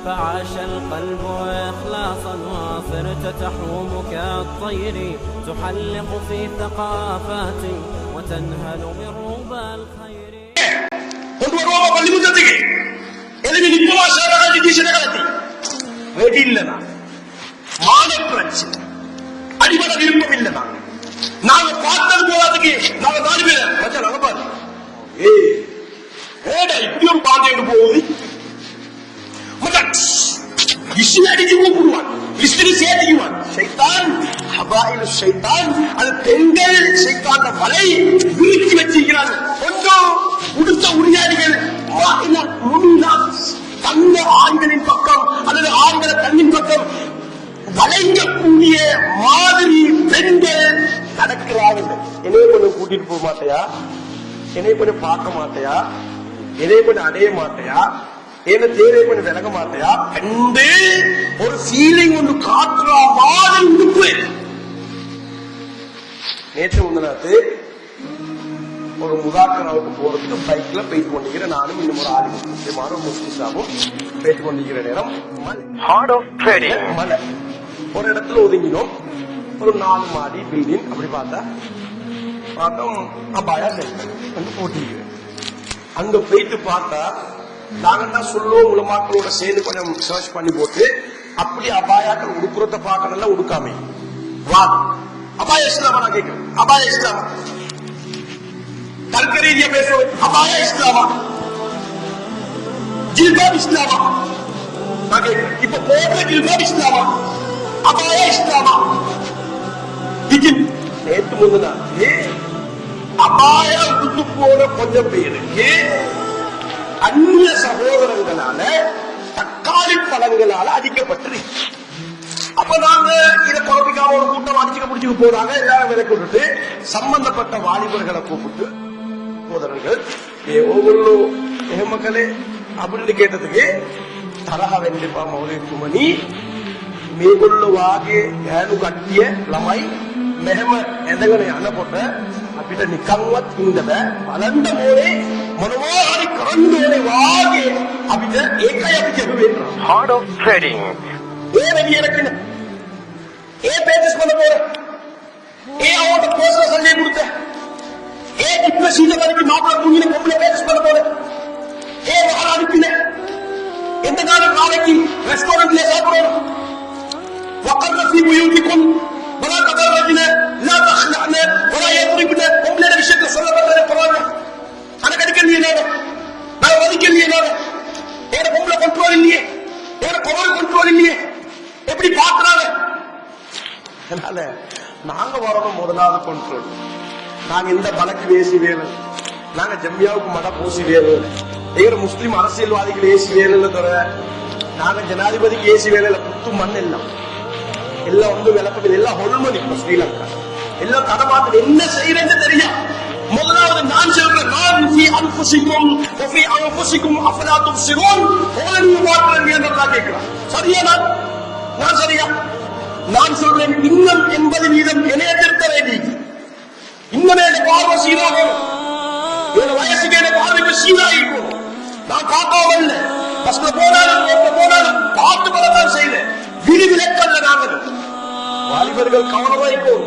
فعاش القلب إخلاصا وصرت تحوم كالطير تحلق في ثقافات وتنهل من ربى الخير கொண்டு வருவாங்க பள்ளிமுத்தத்துக்கு எழுதி நிப்பமா சேராஜி டீச்சர் கலத்தி வெடி இல்லனா மான பிரச்சனை அடிபட விருப்பம் இல்லனா நாங்க பார்த்தது போறதுக்கு நாங்க நாலு பேர் மச்சான் நாங்க பாரு ஏய் ஏடா இப்படி ஒரு பாந்தையோடு போகுது மச்சான் இஸ்லி அடிச்சு கூப்பிடுவான் இஸ்லி சேர்த்துக்குவான் ஷைத்தான் ஹபாயில சைத்தான் அது பெண்கள் ஷைத்தான வலை விரிச்சு வச்சிருக்கிறாங்க கொஞ்சம் உடுத்த உரியாடிகள் முன்னால் தங்க ஆண்களின் பக்கம் அல்லது ஆண்களை தண்ணின் பக்கம் வளைங்கக்கூடிய மாதிரி பெண்கள் நடக்கிறார்கள் என்னைய கொஞ்சம் கூட்டிட்டு போக மாட்டையா என்னைய கொஞ்சம் பார்க்க மாட்டையா என்னைய கொஞ்சம் அடைய மாட்டையா என்ன தேவை கொஞ்சம் விலக மாட்டையா? கண்டு ஒரு ஃபீலிங் ஒன்று காட்டுற மாதிரி உடுப்பு. நேற்று முந்தினாத்து ஒரு முதாக்கராவுக்கு போறதுக்கு பைக்ல போயிட்டு கொண்டிருக்கிற நானும் இன்னும் ஒரு ஆளு முக்கியமான முஸ்லிசாவும் போயிட்டு கொண்டிருக்கிற நேரம் மலை. ஒரு இடத்துல ஒதுங்கினோம். ஒரு நாலு மாடி பில்டிங் அப்படி பார்த்தா பார்த்தோம் வந்து போட்டிருக்கிறேன். அங்க போயிட்டு பார்த்தா நாங்க தான் சொல்லுவோம் உலமாக்களோட சேர்ந்து கொஞ்சம் சர்ச் பண்ணி போட்டு அப்படி அபாயாக்கள் உடுக்குறத பாக்கணும்ல உடுக்காம. வா. அபாய இஸ்லாமா நான் கேட்கிறேன்? அபாய இஸ்லாமா? தர்க்க ரீதியா பேசுவது அபாய இஸ்லாமா? ஜில்பாப் இஸ்லாமா? நான் கேட்கிறேன். இப்ப போடுற ஜில்பாப் இஸ்லாமா? அபாய இஸ்லாமா? இது நேற்று முந்தினாலே அபாய உடுத்து போன கொஞ்சம் பேருக்கு அந்நிய சகோதரங்களால தக்காளி பழங்களால அடிக்கப்பட்டிருக்கு அப்ப நாங்க இதை குழப்பிக்காம ஒரு கூட்டம் அடிச்சுக்க பிடிச்சுக்க போறாங்க எல்லாரும் விலைக்கு விட்டுட்டு சம்பந்தப்பட்ட வாலிபர்களை கூப்பிட்டு சகோதரர்கள் ஏ ஒவ்வொரு மக்களே அப்படின்னு கேட்டதுக்கு තරහ වෙන්න එපා මෞලිකතුමනි මේගොල්ලෝ වාගේ ඈනු කට්ටිය ළමයි මෙහෙම ඇඳගෙන යනකොට අපිට නිකන්වත් ඉන්න බෑ බලන්න ඕනේ Heart of trading. A pages ಬಂದ ಬೋರ ಎ ಅವರ ಕೋಸಲ ಸಂಜೆ ಬಿಡುತ್ತೆ ಎ ಇಬ್ಬರ ಸೀಟವಾಗಿ ಮಾತಾಡ ಮುಂದಿನ ಕೊಬ್ಬಳ ಪೇಜಸ್ ಬಂದ ಬೋರ ಎ ಬಹಳ ಅನುಪಿದೆ ಎಂತಕಾಲ ಕಾಲಕ್ಕೆ ರೆಸ್ಟೋರೆಂಟ್ ಲೇ ಸಾಕೋರು وقرر في بيوتكم ولا تدرجنا لا تخلعنا ولا يضربنا قم لنا بشكل صلى الله عليه وسلم انا قد قال لي انا انا قد قال لي انا கொண்டு இல்லையே? வேற பவர் கொண்டு இல்லையே? எப்படி பாக்குறாங்க அதனால நாங்க வரணும் முதலாவது கண்ட்ரோல் நாங்க இந்த பலக்கு ஏசி வேலை நாங்க ஜம்மியாவுக்கு மத பூசி வேலை எங்க முஸ்லீம் அரசியல்வாதிகள் ஏசி வேலை தவிர நாங்க ஜனாதிபதிக்கு ஏசி வேலையில புத்து மண் எல்லாம். எல்லாம் வந்து விளக்கம் எல்லாம் ஹொல்மதி இப்ப ஸ்ரீலங்கா. எல்லாம் தடமாட்டு என்ன செய்யறேன்னு தெரியும் முதலாவது நான் சொல்றேன் நான் ஃபி அன்ஃபுசிக்கும் ஃபி அன்ஃபுசிக்கும் அஃபலா துப்சிரூன். உங்களை நீங்க பார்க்கறீங்க என்று கேட்கிறான் சரியா நான்? நான் சரியா? நான் சொல்றேன் இன்னம் எண்பது வீதம் என்னைய திருத்த வேண்டி. இன்னமே இந்த பார்வை சீராகணும் என் வயசுக்கு எனக்கு பார்வைக்கு சீராகிக்கும் நான் காக்காம இல்ல பஸ்ல போனாலும் ரோட்ல போனாலும் பார்த்து பலதான் செய்யல விதி விலக்கல்ல நாங்கள். வாலிபர்கள் கவனமா இருக்கும்